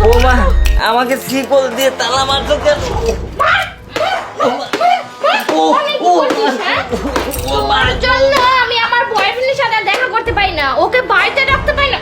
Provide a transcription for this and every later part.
বৌমা আমাকে শিকল দিয়ে তালা মারছো কেন আমি আমার বয়ফ্রেন্ডের সাথে দেখা করতে পারি না ওকে বাড়িতে রাখতে পারি না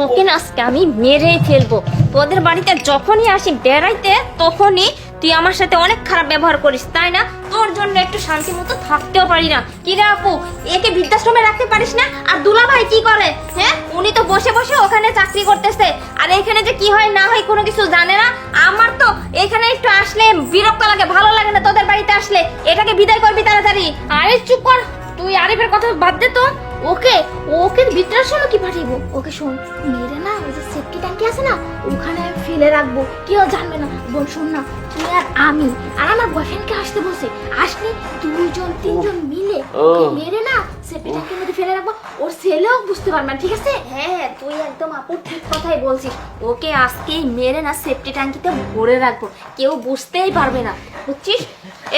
তোকে না আজকে আমি মেরেই ফেলব। তোদের বাড়িতে যখনই আসি বেড়াইতে, তখনই তুই আমার সাথে অনেক খারাপ ব্যবহার করিস, তাই না? তোর জন্য একটু শান্তি মতো থাকতেও পারি না। কি রে আপু, একে বৃদ্ধাশ্রমে রাখতে পারিস না? আর দুলা ভাই কি করে? হ্যাঁ? উনি তো বসে বসে ওখানে চাকরি করতেছে। আর এখানে যে কি হয় না হয় কোনো কিছু জানে না? আমার তো এখানে একটু আসলে বিরক্ত লাগে, ভালো লাগে না তোদের বাড়িতে আসলে। এটাকে বিদায় করবি তাড়াতাড়ি। আরে চুপ কর, তুই আরিফের কথা বাদ দে তো। ওকে ওকে বৃদ্ধাশ্রমে কি পাঠাইবো ওকে শোন মেরে না ওই যে সেফটি ট্যাঙ্কি আছে না ওখানে ফেলে রাখব। কেউ জানবে না। বোন শোন না তুই আর আমি আর আমার বয়ফ্রেন্ডকে আসতে বসে আসলে দুইজন তিনজন মিলে ওকে মেরে না সেফটি ট্যাঙ্কির মধ্যে ফেলে রাখব। ওর ছেলেও বুঝতে পারবে না ঠিক আছে? হ্যাঁ তুই একদম আপু ঠিক কথাই বলছিস। ওকে আজকেই মেরে না সেফটি ট্যাঙ্কিতে ভরে রাখব। কেউ বুঝতেই পারবে না বুঝছিস?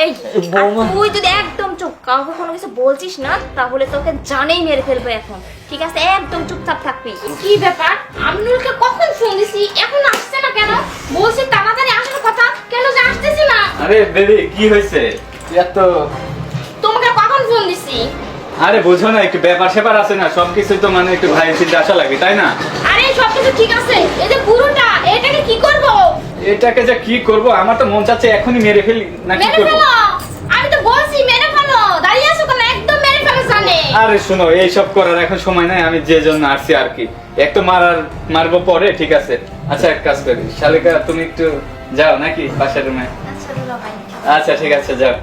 এই তুই যদি একদম চুপ কাউকে কোনো কিছু বলছিস না তাহলে তোকে জানেই মেরে ফেলব এখন। ঠিক আছে? একদম চুপচাপ থাকবি। কি ব্যাপার? আমিনুলকে কখন ফোন দিছি? এখন আসছে না কেন? বলছি তাড়াতাড়ি আসার কথা। কেন যে আসতেছি না? আরে বেবি কি হয়েছে? এত তোমাকে কখন ফোন দিছি? আরে বোঝো না একটু ব্যাপার সেপার আছে না সবকিছু তো মানে একটু ভাই চিন্তা আসা লাগে তাই না? আরে সবকিছু ঠিক আছে। এই যে পুরোটা করব এটাকে যে কি করব? আমার তো মন চাচ্ছে এখনই মেরে ফেলি। না কি মেরে করব? ফেলো! আমি তো বলছি মেরে ফেলো! দাঁড়িয়ে আছো কেন? একদম মেরে ফেলো জানে আরে শোনো এইসব করার এখন সময় নাই আমি যে জন্য আসছি আর কি। এক তো মারার মারবো পরে ঠিক আছে? আচ্ছা এক কাজ করি। শালিকা তুমি একটু যাও নাকি বাসার রুমে? আচ্ছা দুলা ভাই। আচ্ছা ঠিক আছে যাও।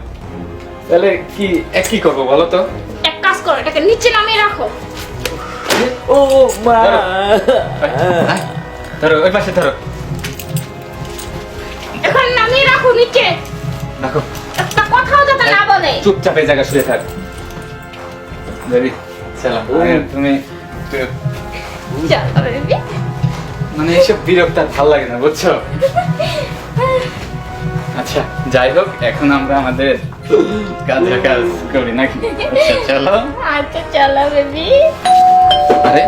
তাহলে কি এক কি করব বলো তো? এক কাজ করো এটাকে নিচে নামিয়ে রাখো। ও মা! ধরো ওই পাশে ধরো। এখন নামিয়ে রাখো নিচে। দেখো একটা কথাও যাতে না বলে। চুপচাপ এই জায়গা শুয়ে থাক। বেবি সালাম। তুমি বেবি। মানে এইসব বিরক্ত আর ভালো লাগে না বুঝছ? আচ্ছা যাই হোক এখন আমরা আমাদের কাজ করি নাকি? আচ্ছা চলো। আচ্ছা চলো বেবি। আরে।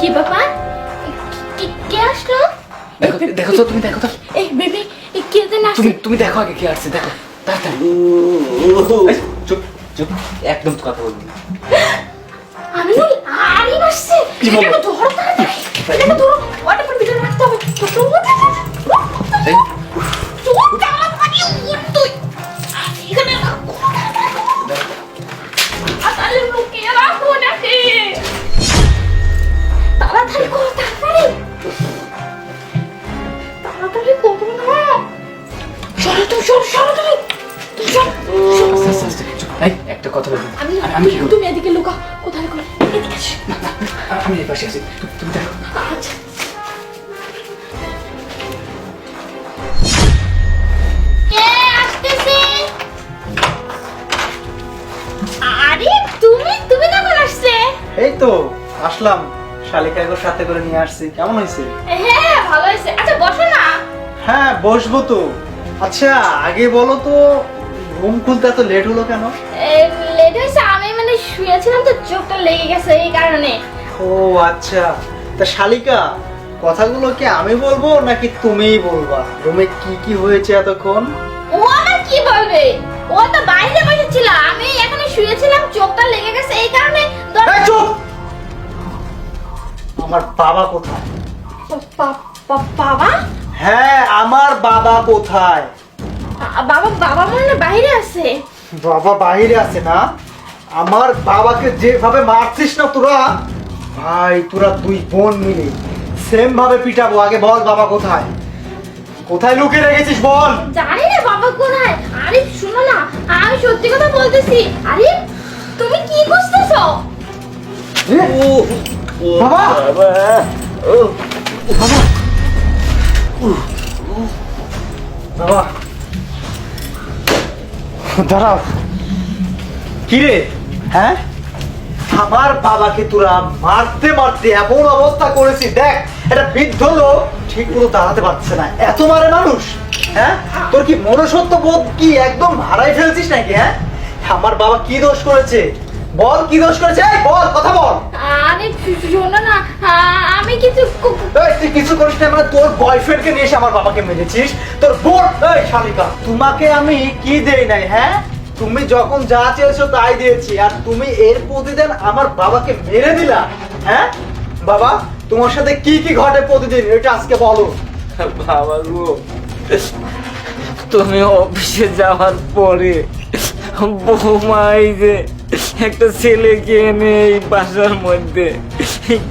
কি ব্যাপার? কি- কে আসলো? দেখো দেখো তো তুমি দেখো তো। এই বেবি কে যেন আসছে তুমি তুমি দেখো আগে কে আসছে দেখো তাড়াতাড়ি। এই, চুপ চুপ একদম কথা বলবি না। আমি আরিফ আসছে কি বলো? এটাকে ধরো তাড়াতাড়ি। এটাকে ধরো। ওটা ভিতরে রাখতে হবে। তো তো এই, তাড়াতাড়ি করো না। সরো তুমি সরো সরো তুমি তুমি সরো আস্তে, আস্তে, আস্তে, এই, একটা কথা বলবি। আমি আমি- আমি কি করব? তুমি এদিকে লুকা কোথায় লুকা এদিকে এসো আমি এই পাশে আছি। তুমি দেখো। আচ্ছা। আরে তুমি তুমি কখন এই তো আসলাম। শালিকাকে সাথে করে নিয়ে আসছি। কেমন হয়েছে? হ্যাঁ ভালো হয়েছে। আচ্ছা বসো না। হ্যাঁ বসবো তো। আচ্ছা আগে বলো তো ঘুম খুলতে এত লেট হলো কেন? লেট হয়েছে। আমি মানে শুয়েছিলাম তো চোখটা লেগে গেছে এই কারণে। ও আচ্ছা। তা শালিকা কথাগুলো কি আমি বলব নাকি তুমিই বলবা? রুমে কি কি হয়েছে এতক্ষণ? ও আবার কি বলবে? ও তো বাইরে বসেছিল। আমি এখানে শুয়েছিলাম চোখটা লেগে গেছে এই কারণে চুপ! আমার বাবা কোথায়? বাবা? হ্যাঁ আমার বাবা কোথায়? বাবা বাবা মনে হয় বাইরে আছে। বাবা বাইরে আছে না? আমার বাবাকে যেভাবে মারছিস না তোরা? ভাই তোরা দুই বোন মিলে সেম ভাবে পিটাবো। আগে বল বাবা কোথায়? কোথায় লুকিয়ে রেখেছিস বল? জানি না বাবা কোথায়। আরে শোনো না আমি সত্যি কথা বলতেছি। আরে তুমি কি ও ও বাবা! বাবা! বাবা দাঁড়াও কিরে হ্যাঁ? আমার বাবাকে তোরা মারতে মারতে এমন অবস্থা করেছি দেখ এটা বৃদ্ধ লোক ঠিক মতো দাঁড়াতে পারছে না। এত মারে মানুষ হ্যাঁ? তোর কি মনুষ্যত্ব বোধ কি একদম হারাই ফেলছিস নাকি হ্যাঁ? আমার বাবা কি দোষ করেছে? বল কি দোষ করেছে? বল কথা বল। আরে শোনো না আমি কিছু তুই কিছু করিস না মানে তোর বয়ফ্রেন্ডকে নিয়ে এসে আমার বাবাকে মেরেছিস। তোর বোন এই শালিকা তোমাকে আমি কি দেই নাই হ্যাঁ? তুমি যখন যা চেয়েছো তাই দিয়েছি আর তুমি এর প্রতিদিন আমার বাবাকে মেরে দিলা হ্যাঁ? বাবা তোমার সাথে কি কি ঘটে প্রতিদিন এটা আজকে বলো। বাবা গো তুমি অফিসে যাওয়ার পরে বৌমা এই যে একটা ছেলেকে এনে এই বাসার মধ্যে।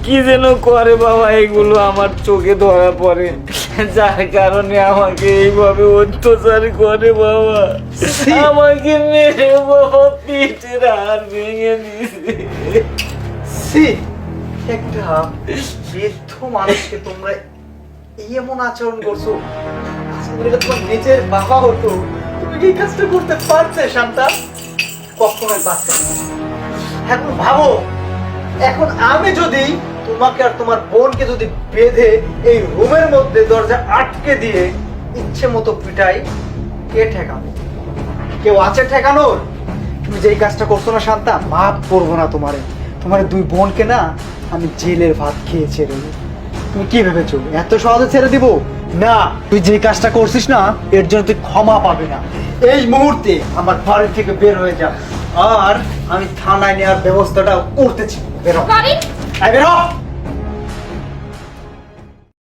কি যেন করে বাবা এগুলো আমার চোখে ধরা পড়ে। যার কারণে আমাকে এইভাবে অত্যাচার করে বাবা। আমাকে মেরে বাবা পিঠের হাড় ভেঙে দিয়েছে। সি একটা বৃদ্ধ মানুষকে তোমরা এমন আচরণ করছ তোমার নিজের বাবা হতো। তুমি কি কাজটা করতে পারতে, শান্তা? কখনোই পারতে এখন ভাবো, এখন আমি যদি তোমাকে আর তোমার বোনকে যদি বেঁধে এই রুমের মধ্যে দরজা আটকে দিয়ে ইচ্ছে মতো পিটাই, কে ঠেকাবে? কেউ আছে ঠেকানোর? তুমি যেই কাজটা করছ না, শান্তা, মাফ করব না তোমারে। তোমার দুই বোনকে না আমি জেলের ভাত খেয়ে ছেড়ে তুমি কি ভেবেছো? এত সহজে ছেড়ে দিব? না তুই যে কাজটা করছিস না এর জন্য তুই ক্ষমা পাবি না। এই মুহূর্তে আমার বাড়ি থেকে বের হয়ে যা। আর আমি থানায় নেওয়ার ব্যবস্থাটা করতেছি বেরো বেরো